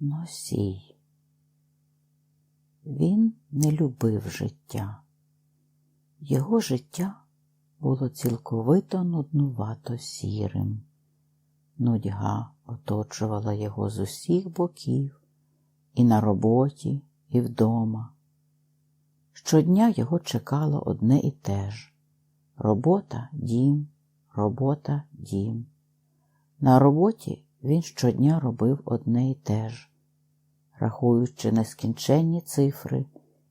носій. Він не любив життя. Його життя було цілковито нуднувато сірим. Нудьга оточувала його з усіх боків, і на роботі, і вдома. Щодня його чекало одне і те ж робота, дім, робота, дім. На роботі він щодня робив одне і те ж, рахуючи нескінченні цифри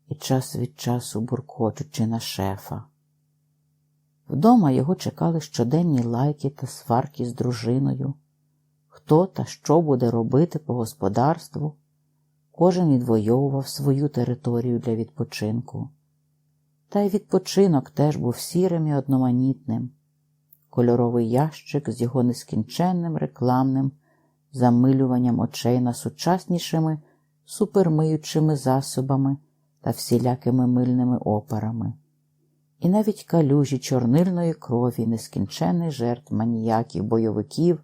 і час від часу буркочучи на шефа. Вдома його чекали щоденні лайки та сварки з дружиною. Хто та що буде робити по господарству, кожен відвоював свою територію для відпочинку. Та й відпочинок теж був сірим і одноманітним. Кольоровий ящик з його нескінченним рекламним замилюванням очей насучаснішими супермиючими засобами та всілякими мильними опарами і навіть калюжі чорнильної крові нескінчених жертв маніяків бойовиків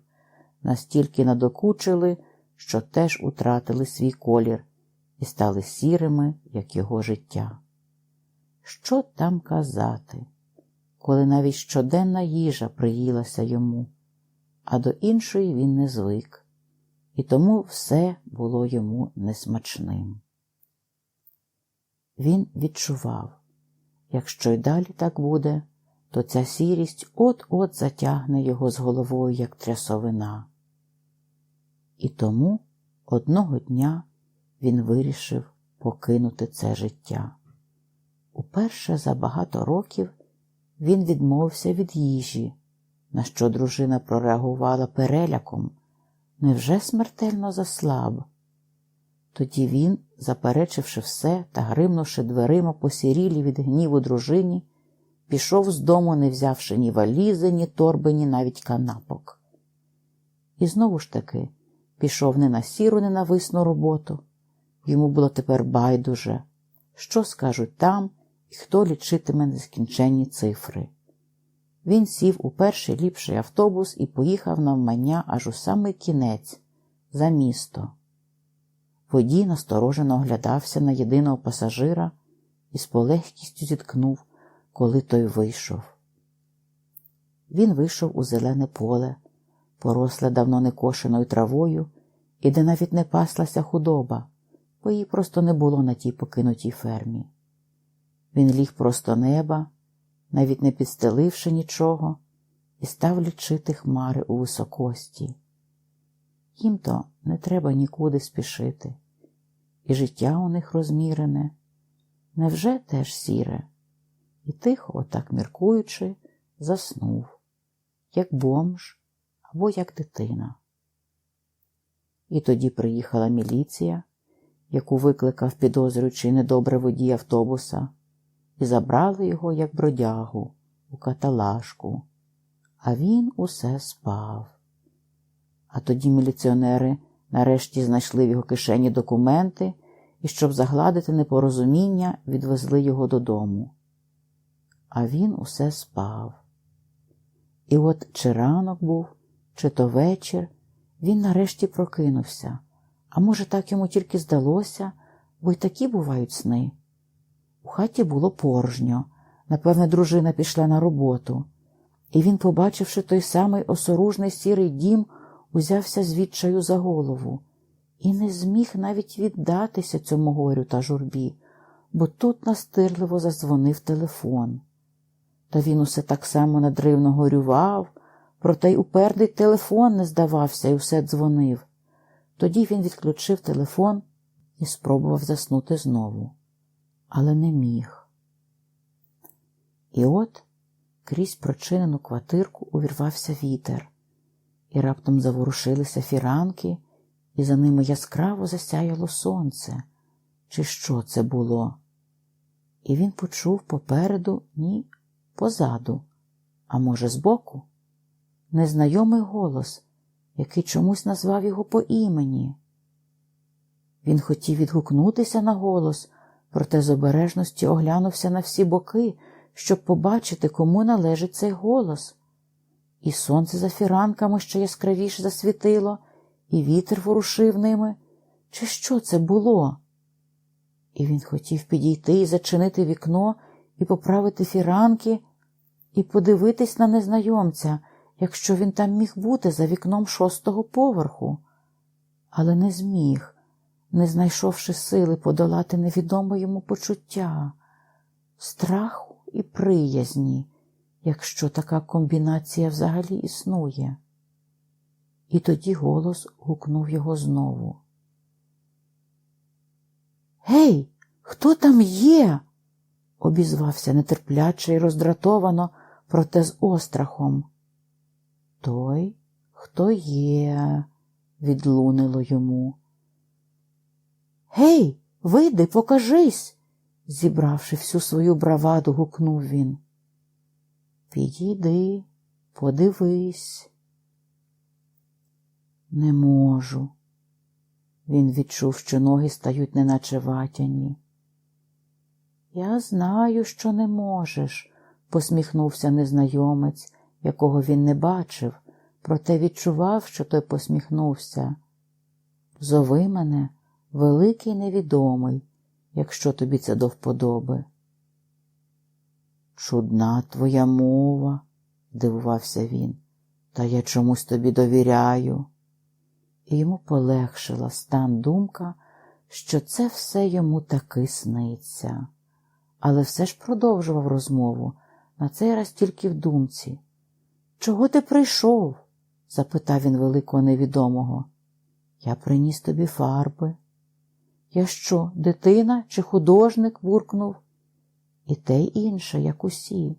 настільки надокучили, що теж утратили свій колір і стали сірими, як його життя. Що там казати, коли навіть щоденна їжа приїлася йому, а до іншої він не звик, і тому все було йому несмачним. Він відчував, Якщо й далі так буде, то ця сірість от-от затягне його з головою, як трясовина. І тому одного дня він вирішив покинути це життя. Уперше за багато років він відмовився від їжі, на що дружина прореагувала переляком, невже смертельно заслаб. Тоді він, заперечивши все та гримнувши дверима посірілі від гніву дружині, пішов з дому, не взявши ні валізи, ні торби, ні навіть канапок. І знову ж таки пішов не на сіру, ненависну роботу. Йому було тепер байдуже, що скажуть там і хто лічитиме нескінченні цифри. Він сів у перший ліпший автобус і поїхав навмання аж у самий кінець за місто. Водій насторожено оглядався на єдиного пасажира і з полегкістю зіткнув, коли той вийшов. Він вийшов у зелене поле, поросле давно некошеною травою, і де навіть не паслася худоба, бо її просто не було на тій покинутій фермі. Він ліг просто неба, навіть не підстеливши нічого, і став лічити хмари у високості. Їм то не треба нікуди спішити і життя у них розмірене, невже теж сіре? І тихо, отак міркуючи, заснув, як бомж або як дитина. І тоді приїхала міліція, яку викликав підозрюючий недобре водій автобуса, і забрали його, як бродягу, у каталажку, а він усе спав. А тоді міліціонери Нарешті знайшли в його кишені документи і, щоб загладити непорозуміння, відвезли його додому. А він усе спав. І от чи ранок був, чи то вечір, він нарешті прокинувся, а може, так йому тільки здалося, бо й такі бувають сни. У хаті було порожньо, напевне, дружина пішла на роботу, і він, побачивши той самий осоружний сірий дім, узявся звідчаю за голову і не зміг навіть віддатися цьому горю та журбі, бо тут настирливо задзвонив телефон. Та він усе так само надривно горював, проте й упердий телефон не здавався і усе дзвонив. Тоді він відключив телефон і спробував заснути знову, але не міг. І от крізь прочинену квартирку увірвався вітер і раптом заворушилися фіранки, і за ними яскраво засяяло сонце. Чи що це було? І він почув попереду, ні, позаду, а може, збоку, незнайомий голос, який чомусь назвав його по імені. Він хотів відгукнутися на голос, проте з обережності оглянувся на всі боки, щоб побачити, кому належить цей голос. І сонце за фіранками ще яскравіше засвітило, і вітер ворушив ними. Чи що це було? І він хотів підійти і зачинити вікно, і поправити фіранки, і подивитись на незнайомця, якщо він там міг бути за вікном шостого поверху, але не зміг, не знайшовши сили подолати невідоме йому почуття, страху і приязні, якщо така комбінація взагалі існує. І тоді голос гукнув його знову. Гей, хто там є? обізвався нетерпляче і роздратовано, проте з острахом. Той, хто є, відлунило йому. Гей, вийди, покажись, зібравши всю свою браваду, гукнув він. Підійди, подивись. Не можу. Він відчув, що ноги стають неначе ватяні. Я знаю, що не можеш, посміхнувся незнайомець, якого він не бачив, проте відчував, що той посміхнувся. Зови мене великий невідомий, якщо тобі це до вподоби. Чудна твоя мова, дивувався він, та я чомусь тобі довіряю. І йому полегшила стан думка, що це все йому таки сниться, але все ж продовжував розмову, на цей раз тільки в думці. Чого ти прийшов? запитав він великого невідомого. Я приніс тобі фарби. Я що, дитина чи художник? буркнув. І те й інше, як усі.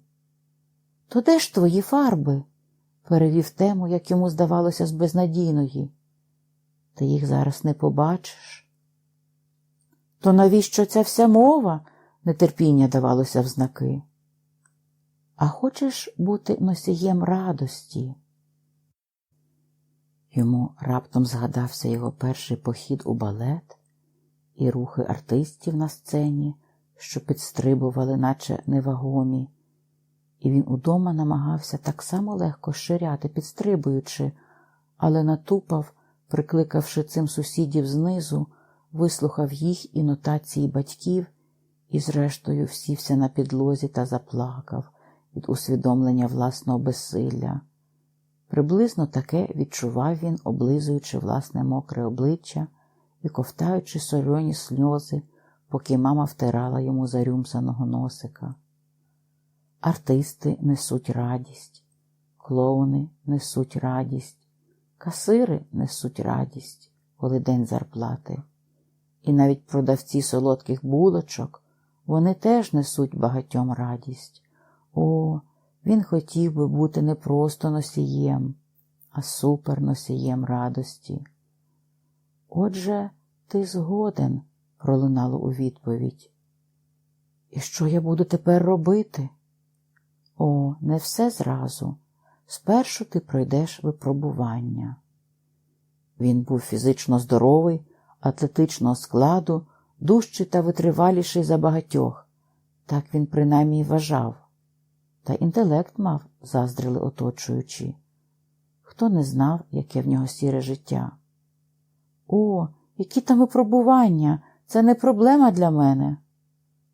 То де ж твої фарби? перевів тему, як йому здавалося, з безнадійної. Ти їх зараз не побачиш. То навіщо ця вся мова? нетерпіння давалося в знаки. А хочеш бути носієм радості? Йому раптом згадався його перший похід у балет і рухи артистів на сцені, що підстрибували, наче невагомі, і він удома намагався так само легко ширяти, підстрибуючи, але натупав, прикликавши цим сусідів знизу, вислухав їх і нотації батьків і, зрештою, всівся на підлозі та заплакав від усвідомлення власного безсилля. Приблизно таке відчував він, облизуючи власне мокре обличчя і ковтаючи сольоні сльози, поки мама втирала йому зарюмсаного носика. Артисти несуть радість, клоуни несуть радість, касири несуть радість, коли день зарплати, і навіть продавці солодких булочок вони теж несуть багатьом радість. О, він хотів би бути не просто носієм, а суперносієм радості. Отже, ти згоден, пролунало у відповідь. І що я буду тепер робити? О, не все зразу. Спершу ти пройдеш випробування. Він був фізично здоровий, атлетичного складу, дужчий та витриваліший за багатьох, так він принаймні вважав. Та інтелект мав, заздрили оточуючі. Хто не знав, яке в нього сіре життя? О, які там випробування! Це не проблема для мене.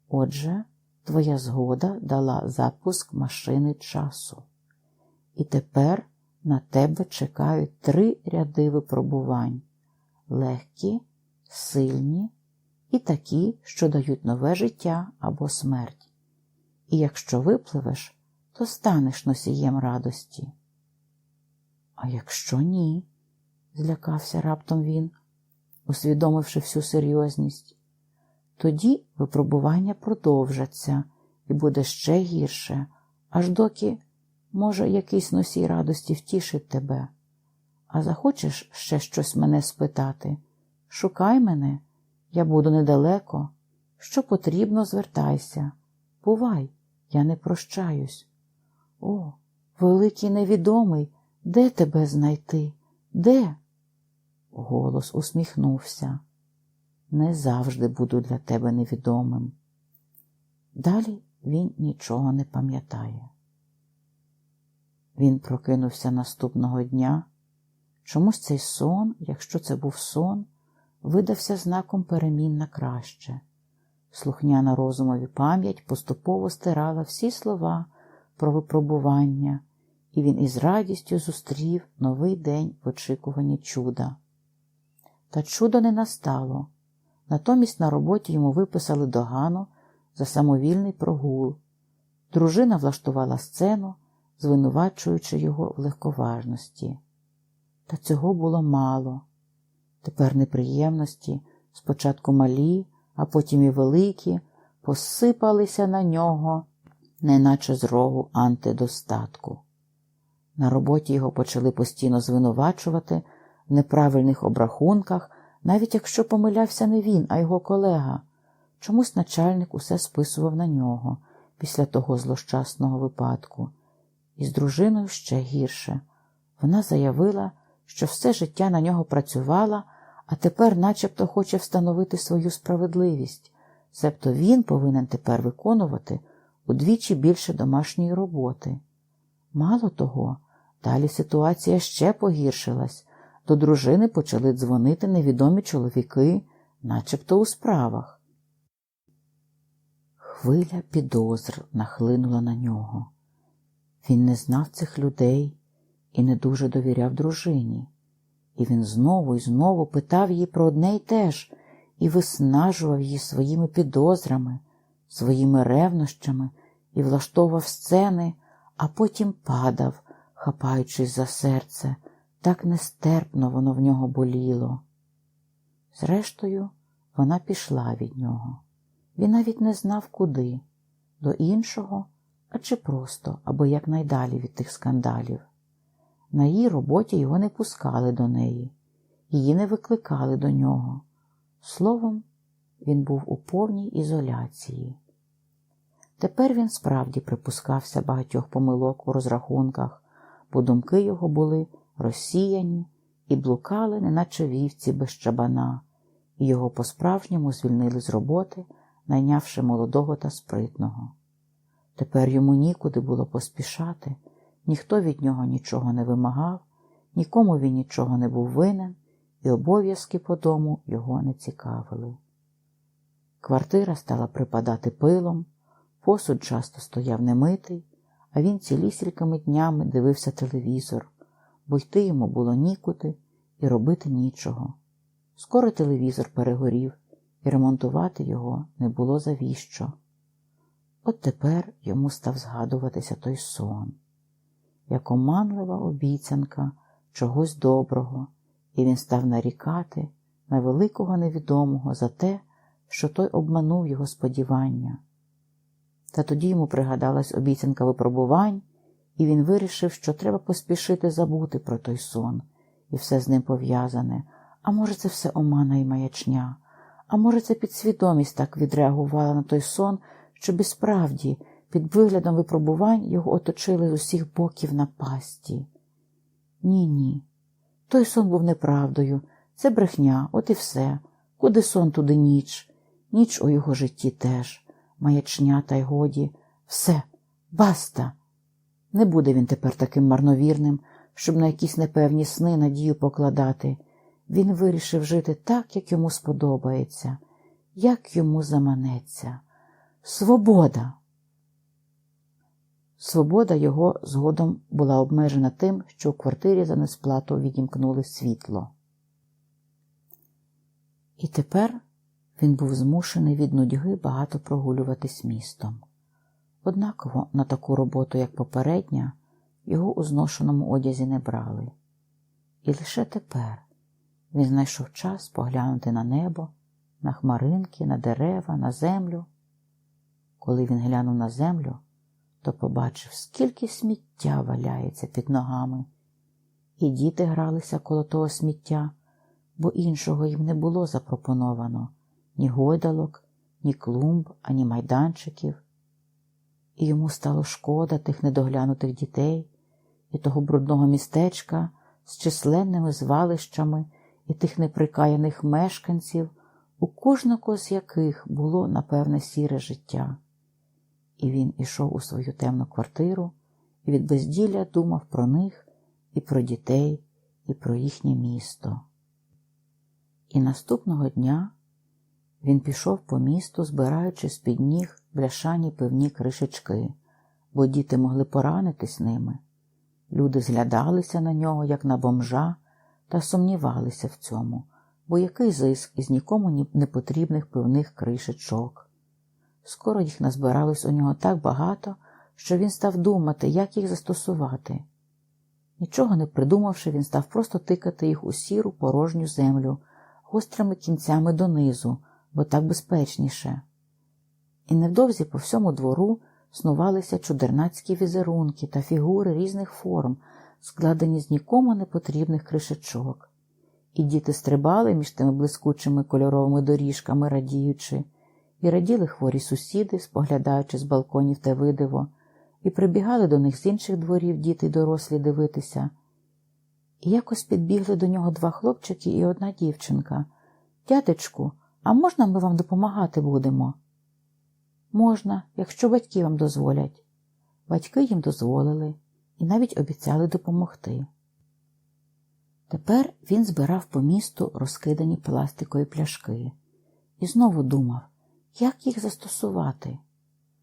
Отже, твоя згода дала запуск машини часу. І тепер на тебе чекають три ряди випробувань легкі, сильні і такі, що дають нове життя або смерть. І якщо випливеш, то станеш носієм радості. А якщо ні, злякався раптом він, усвідомивши всю серйозність, тоді випробування продовжаться і буде ще гірше, аж доки, може, якийсь носій радості втішить тебе. А захочеш ще щось мене спитати? Шукай мене, я буду недалеко. Що потрібно, звертайся. Бувай, я не прощаюсь. О, великий невідомий, де тебе знайти? Де? Голос усміхнувся. Не завжди буду для тебе невідомим. Далі він нічого не пам'ятає. Він прокинувся наступного дня. Чомусь цей сон, якщо це був сон, видався знаком перемін на краще. Слухняна розумові пам'ять поступово стирала всі слова про випробування, і він із радістю зустрів новий день в очікуванні чуда. Та чудо не настало. Натомість на роботі йому виписали догану за самовільний прогул. Дружина влаштувала сцену, звинувачуючи його в легковажності. Та цього було мало. Тепер неприємності, спочатку малі, а потім і великі, посипалися на нього, неначе з рогу антидостатку. На роботі його почали постійно звинувачувати неправильних обрахунках, навіть якщо помилявся не він, а його колега. Чомусь начальник усе списував на нього після того злощасного випадку. І з дружиною ще гірше. Вона заявила, що все життя на нього працювала, а тепер начебто хоче встановити свою справедливість, себто він повинен тепер виконувати удвічі більше домашньої роботи. Мало того, далі ситуація ще погіршилась, до дружини почали дзвонити невідомі чоловіки, начебто у справах. Хвиля підозр нахлинула на нього. Він не знав цих людей і не дуже довіряв дружині. І він знову і знову питав її про одне й те ж і виснажував її своїми підозрами, своїми ревнощами і влаштовував сцени, а потім падав, хапаючись за серце, так нестерпно воно в нього боліло. Зрештою, вона пішла від нього. Він навіть не знав, куди, до іншого, а чи просто, аби якнайдалі від тих скандалів. На її роботі його не пускали до неї, її не викликали до нього. Словом, він був у повній ізоляції. Тепер він справді припускався багатьох помилок у розрахунках, бо думки його були розсіяні і блукали, неначе вівці без чабана, і його по-справжньому звільнили з роботи, найнявши молодого та спритного. Тепер йому нікуди було поспішати. Ніхто від нього нічого не вимагав, нікому він нічого не був винен, і обов'язки по дому його не цікавили. Квартира стала припадати пилом, посуд часто стояв немитий, а він цілісількими днями дивився телевізор, бо йти йому було нікуди і робити нічого. Скоро телевізор перегорів, і ремонтувати його не було завіщо. От тепер йому став згадуватися той сон як оманлива обіцянка чогось доброго, і він став нарікати на великого невідомого за те, що той обманув його сподівання. Та тоді йому пригадалась обіцянка випробувань, і він вирішив, що треба поспішити забути про той сон і все з ним пов'язане. А може, це все омана і маячня, а може, це підсвідомість так відреагувала на той сон, що справді під виглядом випробувань його оточили з усіх боків напасті. Ні, ні. Той сон був неправдою, це брехня, от і все. Куди сон, туди ніч, ніч у його житті теж, маячня, та й годі, все, баста. Не буде він тепер таким марновірним, щоб на якісь непевні сни надію покладати. Він вирішив жити так, як йому сподобається, як йому заманеться. Свобода! Свобода його згодом була обмежена тим, що в квартирі за несплату відімкнули світло. І тепер він був змушений від нудьги багато прогулюватись містом. Однаково на таку роботу, як попередня, його у зношеному одязі не брали. І лише тепер він знайшов час поглянути на небо, на хмаринки, на дерева, на землю. Коли він глянув на землю, то побачив, скільки сміття валяється під ногами, і діти гралися коло того сміття, бо іншого їм не було запропоновано ні гойдалок, ні клумб, ані майданчиків. І йому стало шкода тих недоглянутих дітей і того брудного містечка з численними звалищами і тих неприкаяних мешканців, у кожного з яких було напевне сіре життя і він ішов у свою темну квартиру і від безділля думав про них і про дітей, і про їхнє місто. І наступного дня він пішов по місту, збираючи з під ніг бляшані пивні кришечки, бо діти могли поранитись ними. Люди зглядалися на нього, як на бомжа, та сумнівалися в цьому, бо який зиск із нікому не потрібних пивних кришечок. Скоро їх назбиралось у нього так багато, що він став думати, як їх застосувати. Нічого не придумавши, він став просто тикати їх у сіру порожню землю гострими кінцями донизу, бо так безпечніше. І невдовзі по всьому двору снувалися чудернацькі візерунки та фігури різних форм, складені з нікому не потрібних кришечок. І діти стрибали між тими блискучими кольоровими доріжками, радіючи, і раділи хворі сусіди, споглядаючи з балконів те видиво, і прибігали до них з інших дворів діти й дорослі дивитися. І якось підбігли до нього два хлопчики і одна дівчинка. Дядечку, а можна ми вам допомагати будемо? Можна, якщо батьки вам дозволять. Батьки їм дозволили і навіть обіцяли допомогти. Тепер він збирав по місту розкидані пластикові пляшки і знову думав, як їх застосувати.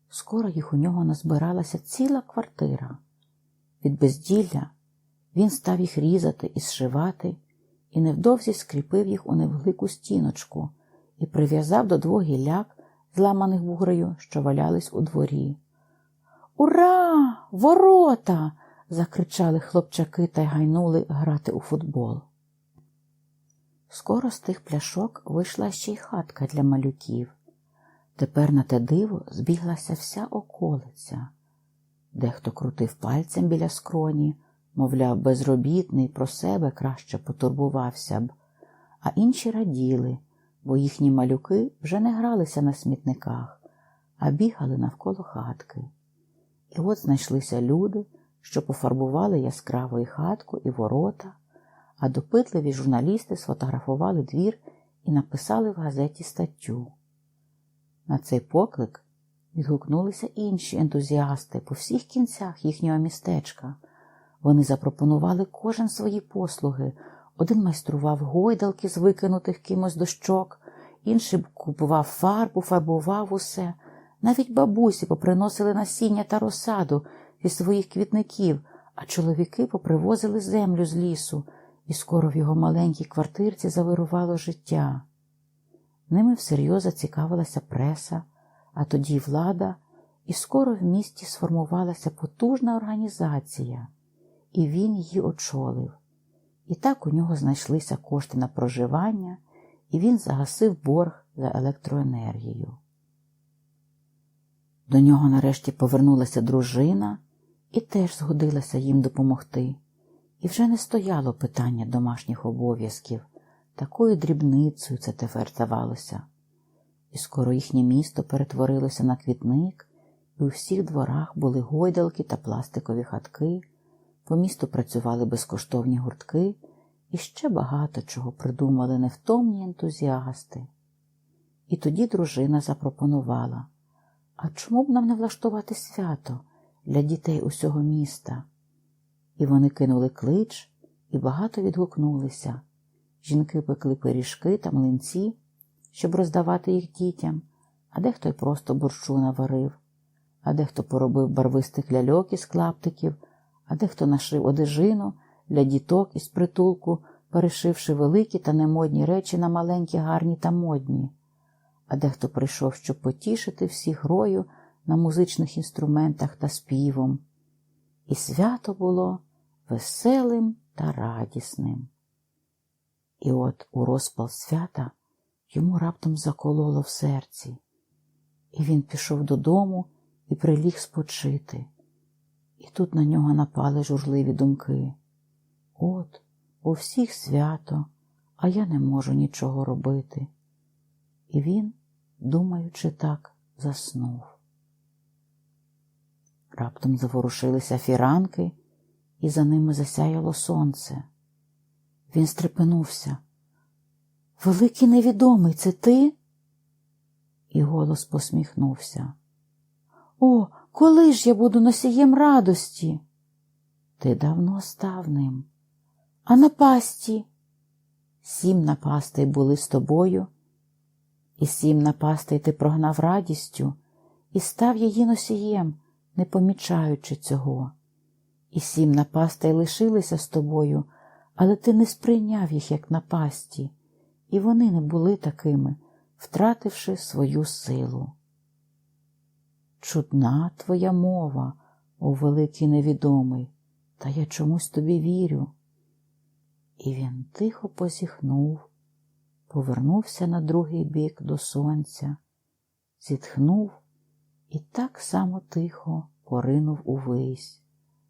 Скоро їх у нього назбиралася ціла квартира. Від безділля він став їх різати і зшивати, і невдовзі скріпив їх у невелику стіночку і прив'язав до двох гілляк, зламаних бугрею, що валялись у дворі. Ура! Ворота! закричали хлопчаки та й гайнули грати у футбол. Скоро з тих пляшок вийшла ще й хатка для малюків. Тепер на те диво збіглася вся околиця. Дехто крутив пальцем біля скроні, мовляв, безробітний про себе краще потурбувався б, а інші раділи, бо їхні малюки вже не гралися на смітниках, а бігали навколо хатки. І от знайшлися люди, що пофарбували яскраву і хатку і ворота, а допитливі журналісти сфотографували двір і написали в газеті статтю. На цей поклик відгукнулися інші ентузіасти по всіх кінцях їхнього містечка. Вони запропонували кожен свої послуги. Один майстрував гойдалки з викинутих кимось дощок, інший купував фарбу, фарбував усе. Навіть бабусі поприносили насіння та розсаду зі своїх квітників, а чоловіки попривозили землю з лісу, і скоро в його маленькій квартирці завирувало життя. Ними всерйоз зацікавилася преса, а тоді влада, і скоро в місті сформувалася потужна організація, і він її очолив. І так у нього знайшлися кошти на проживання, і він загасив борг за електроенергію. До нього нарешті повернулася дружина і теж згодилася їм допомогти. І вже не стояло питання домашніх обов'язків. Такою дрібницею це тепер здавалося. І скоро їхнє місто перетворилося на квітник, і у всіх дворах були гойдалки та пластикові хатки, по місту працювали безкоштовні гуртки і ще багато чого придумали невтомні ентузіасти. І тоді дружина запропонувала а чому б нам не влаштувати свято для дітей усього міста? І вони кинули клич і багато відгукнулися. Жінки пекли пиріжки та млинці, щоб роздавати їх дітям, а дехто й просто борщу наварив, а дехто поробив барвистих ляльок із клаптиків, а дехто нашив одежину для діток із притулку, перешивши великі та немодні речі на маленькі, гарні та модні, а дехто прийшов, щоб потішити всіх грою на музичних інструментах та співом. І свято було веселим та радісним. І от у розпал свята йому раптом закололо в серці, і він пішов додому і приліг спочити. І тут на нього напали журливі думки. От, у всіх свято, а я не можу нічого робити. І він, думаючи так, заснув. Раптом заворушилися фіранки, і за ними засяяло сонце. Він стрепенувся. Великий невідомий, це ти? І голос посміхнувся. О, коли ж я буду носієм радості? Ти давно став ним. А на пасті? Сім напастей були з тобою, і сім напастей ти прогнав радістю і став її носієм, не помічаючи цього. І сім напастей лишилися з тобою, але ти не сприйняв їх як напасті, і вони не були такими, втративши свою силу. Чудна твоя мова, о великий невідомий, та я чомусь тобі вірю. І він тихо позіхнув, повернувся на другий бік до сонця, зітхнув і так само тихо поринув увись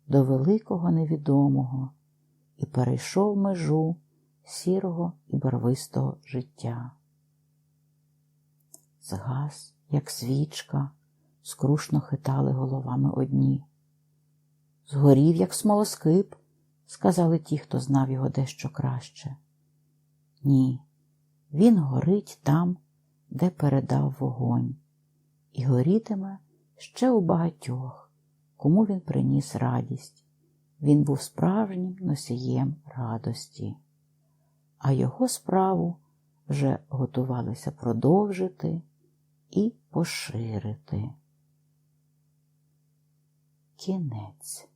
до великого невідомого і перейшов межу сірого і барвистого життя. Згас, як свічка, скрушно хитали головами одні. Згорів, як смолоскип, сказали ті, хто знав його дещо краще. Ні, він горить там, де передав вогонь, і горітиме ще у багатьох, кому він приніс радість. Він був справжнім носієм радості, а його справу вже готувалися продовжити і поширити. Кінець